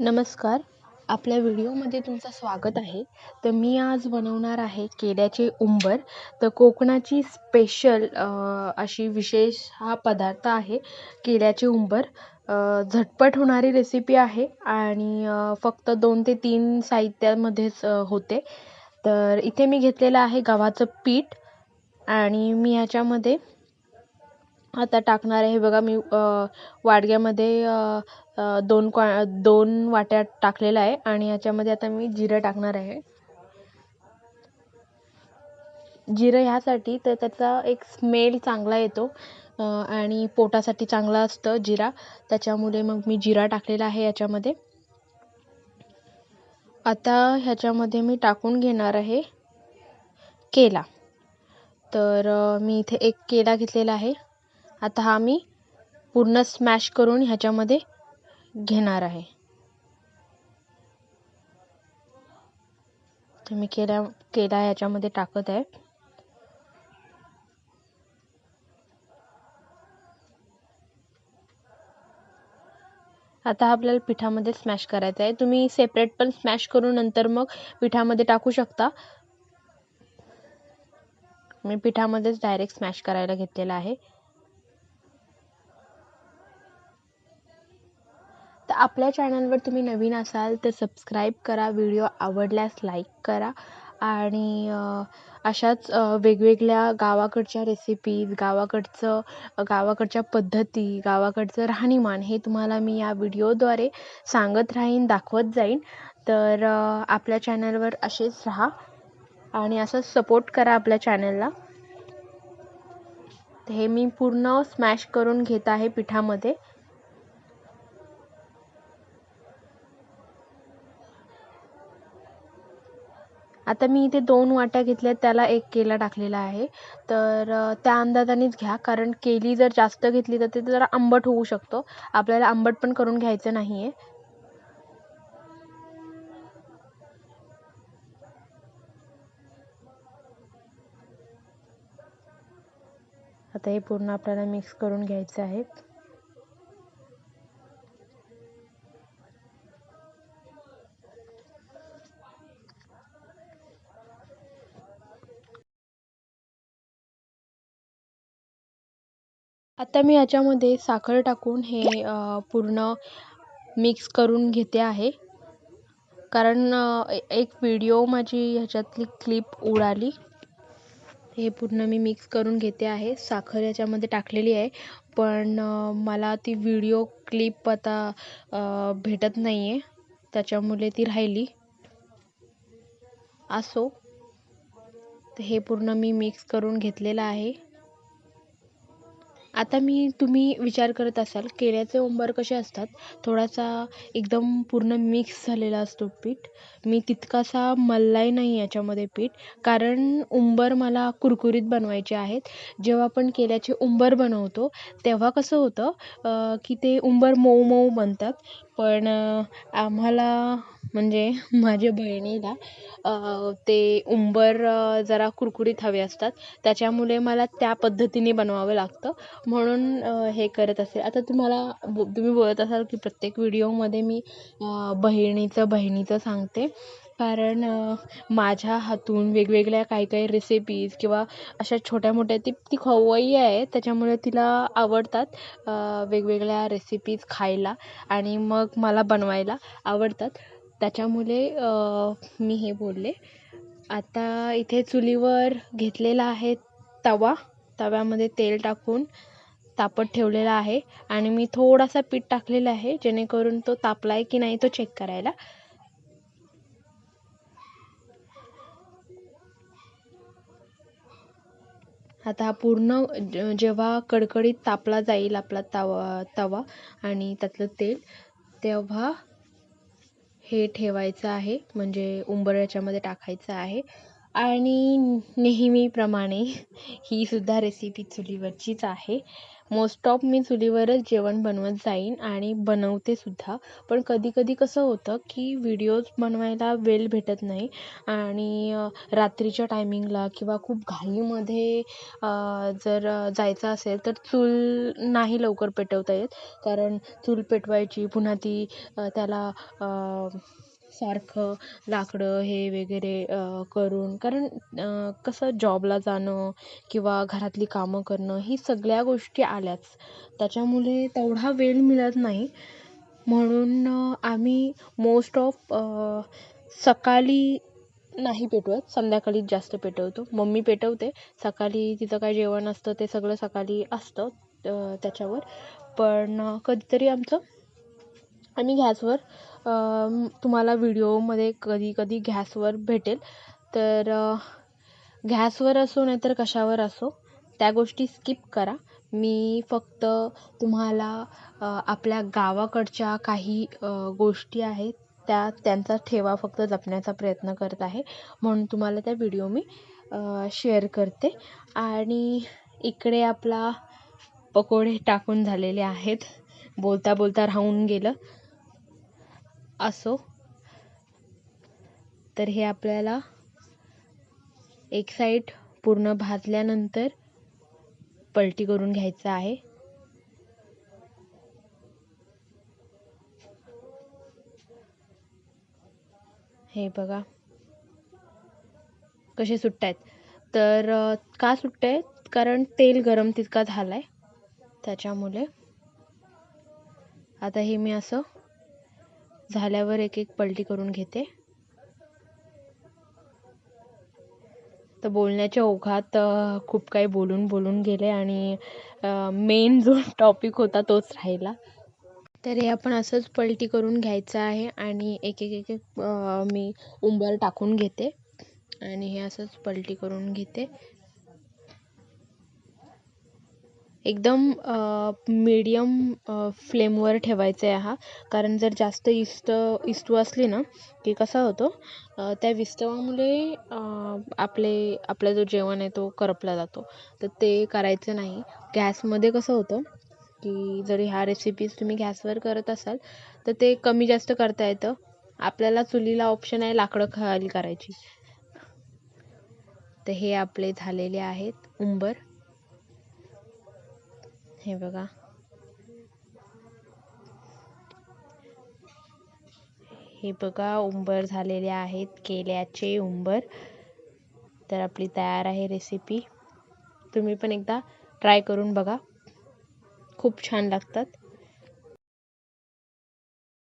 नमस्कार. आपल्या व्हिडिओमध्ये तुमचं स्वागत आहे. तर मी आज बनवणार आहे केळ्याचे उंबर. तर कोकणाची स्पेशल अशी विशेष हा पदार्थ आहे केळ्याचे उंबर. झटपट होणारी रेसिपी आहे आणि फक्त दोन ते तीन साहित्यामध्येच होते. तर इथे मी घेतलेलं आहे गव्हाचं पीठ आणि मी ह्याच्यामध्ये आता टाकणार आहे. बघा मी वाडग्यामध्ये दोन क्वा दोन वाट्या टाकलेलं आहे आणि याच्यामध्ये आता मी जिरं टाकणार आहे. जिरं ह्यासाठी तर त्याचा एक स्मेल चांगला येतो आणि पोटासाठी चांगला असतं जिरा. त्याच्यामुळे मग मी जिरा टाकलेला आहे याच्यामध्ये. आता ह्याच्यामध्ये मी टाकून घेणार आहे केला. तर मी इथे एक केला घेतलेला आहे. आता हा मी पूर्ण स्मॅश करून ह्याच्यामध्ये घेणार आहे. तर मी केला केला ह्याच्यामध्ये टाकत आहे. आता आपल्याला पिठामध्ये स्मॅश करायचं आहे. तुम्ही सेपरेट पण स्मॅश करून नंतर मग पिठामध्ये टाकू शकता. मी पिठामध्येच डायरेक्ट स्मॅश करायला घेतलेला आहे. आपल्या चॅनलवर तुम्ही नवीन असाल तर सबस्क्राईब करा व्हिडिओ आवडल्यास लाईक करा आणि अशाच वेगवेगळ्या गावाकडच्या रेसिपीज गावाकडचं गावाकडच्या पद्धती गावाकडचं राहणीमान हे तुम्हाला मी या व्हिडिओद्वारे सांगत राहीन दाखवत जाईन. तर आपल्या चॅनलवर असेच राहा आणि असंच सपोर्ट करा आपल्या चॅनलला. हे मी पूर्ण स्मॅश करून घेत आहे पिठामध्ये. आता मी इथे दोन वाट्या घेतल्या त्याला एक केला टाकलेला आहे. तर त्या अंदाजानेच घ्या कारण केली जर जास्त घेतली तर ते जरा आंबट होऊ शकतो. आपल्याला आंबट पण करून घ्यायचं नाही आहे आता हे पूर्ण आपल्याला मिक्स करून घ्यायचं आहे. आता मी याच्यामध्ये साखर टाकून हे पूर्ण मिक्स करून घेते आहे. कारण एक व्हिडिओ माझी ह्याच्यातली क्लिप उडाली. हे पूर्ण मी मिक्स करून घेते आहे. साखर याच्यामध्ये टाकलेली आहे. पण मला ती व्हिडिओ क्लिप आता भेटत नाही आहे त्याच्यामुळे ती राहिली. असो. तर हे पूर्ण मी मिक्स करून घेतलेलं आहे. आता मी तुम्ही विचार करत असाल केळ्याचे उंबर कसे असतात? थोडासा एकदम पूर्ण मिक्स झालेला असतो पीठ. मी तितकासा मल्लाय नाही याच्यामध्ये पीठ. कारण उंबर मला कुरकुरीत बनवायचे आहेत. जेव्हा आपण केळ्याचे उंबर बनवतो तेव्हा कसं होतं की ते उंबर मऊ मऊ बनतात. पण आम्हाला म्हणजे माझ्या बहिणीला ते उंबर जरा कुरकुरीत हवे असतात. त्याच्यामुळे मला त्या पद्धतीने बनवावं लागतं. म्हणून हे करत असेल. आता तुम्हाला तुम्ही बोलत असाल की प्रत्येक व्हिडिओमध्ये मी बहिणीचं बहिणीचं सांगते. कारण माझ्या हातून वेगवेगळ्या काही काही रेसिपीज किंवा अशा छोट्या मोठ्या ती ती खवय्यी आहे त्याच्यामुळे तिला आवडतात वेगवेगळ्या रेसिपीज खायला आणि मग मला बनवायला आवडतात. त्याच्यामुळे मी हे बोलले. आता इथे चुलीवर घेतलेला आहे तवा. तव्यामध्ये तेल टाकून तापत ठेवलेला आहे. आणि मी थोडासा पीठ टाकलेला आहे जेणेकरून तो तापला आहे की नाही तो चेक करायला. आता हा पूर्ण जेव्हा कडकडीत तापला जाईल आपला तवा तवा आणि त्यातलं तेल तेव्हा हे ठेवायचं आहे. म्हणजे उंबर याच्यामध्ये टाकायचं आहे. आणि नेहमीप्रमाणे ही सुद्धा रेसिपी चुलीवरचीच आहे. मोस्ट ऑफ मी चुलीवरच जेवण बनवत जाईन आणि बनवते सुद्धा. पण कधीकधी कसं होतं की व्हिडिओज बनवायला वेळ भेटत नाही आणि रात्रीच्या टायमिंगला किंवा खूप घाईमध्ये जर जायचं असेल तर चूल नाही लवकर पेटवता येत. कारण चूल पेटवायची पुन्हा ती त्याला सारखं लाकडं हे वगैरे करून कारण कसं जॉबला जाणं किंवा घरातली कामं करणं ही सगळ्या गोष्टी आल्याच. त्याच्यामुळे तेवढा वेळ मिळत नाही. म्हणून आम्ही मोस्ट ऑफ सकाळी नाही पेटवत संध्याकाळीच जास्त पेटवतो. मम्मी पेटवते. सकाळी तिचं काय जेवण असतं ते सगळं सकाळी असतं त्याच्यावर. पण कधीतरी आमचं आणि गॅसवर तुम्हाला व्हिडिओमध्ये कधी कधी गॅसवर भेटेल. तर गॅसवर असो नाहीतर कशावर असो त्या गोष्टी स्किप करा. मी फक्त तुम्हाला आपल्या गावाकडच्या काही गोष्टी आहेत त्या त्यांचा ठेवा फक्त जपण्याचा प्रयत्न करत आहे. म्हणून तुम्हाला त्या व्हिडिओ मी शेअर करते. आणि इकडे आपला पकोडे टाकून झालेले आहेत. बोलता बोलता राहून गेलं. असो. तर हे आपल्याला एक साईड पूर्ण भाजल्यानंतर पलटी करून घ्यायचं आहे. हे बघा. कसे सुट्ट आहेत तर का सुट्ट आहेत कारण तेल गरम तितका झाला आहे त्याच्यामुळे. आता हे मी असं झाल्यावर एक एक पलटी करून घेते. तर बोलण्याच्या ओघात खूप काही बोलून बोलून गेले आणि मेन जो टॉपिक होता तोच राहिला. तर हे आपण असंच पलटी करून घ्यायचं आहे आणि एक एक एक एक मी उंबर टाकून घेते आणि हे असंच पलटी करून घेते. एकदम मीडियम फ्लेमवर ठेवायचं आहे हा. कारण जर जास्त इस्त इस्तू असली ना की कसा होतो त्या विस्तवामुळे आपले आपला जो जेवण आहे तो करपला जातो. तर ते करायचं नाही. गॅसमध्ये कसं होतं की जरी ह्या रेसिपीज तुम्ही गॅसवर करत असाल तर ते कमी जास्त करता येतं. आपल्याला चुलीला ऑप्शन आहे लाकडं खाली करायची. तर हे आपले झालेले आहेत उंबर. हे बघा. हे बघा उंबर झालेले आहेत. केल्याचे उंबर. तर आपली तयार आहे रेसिपी तुम्ही पण एकदा ट्राय करून बघा. खूप छान लागतात.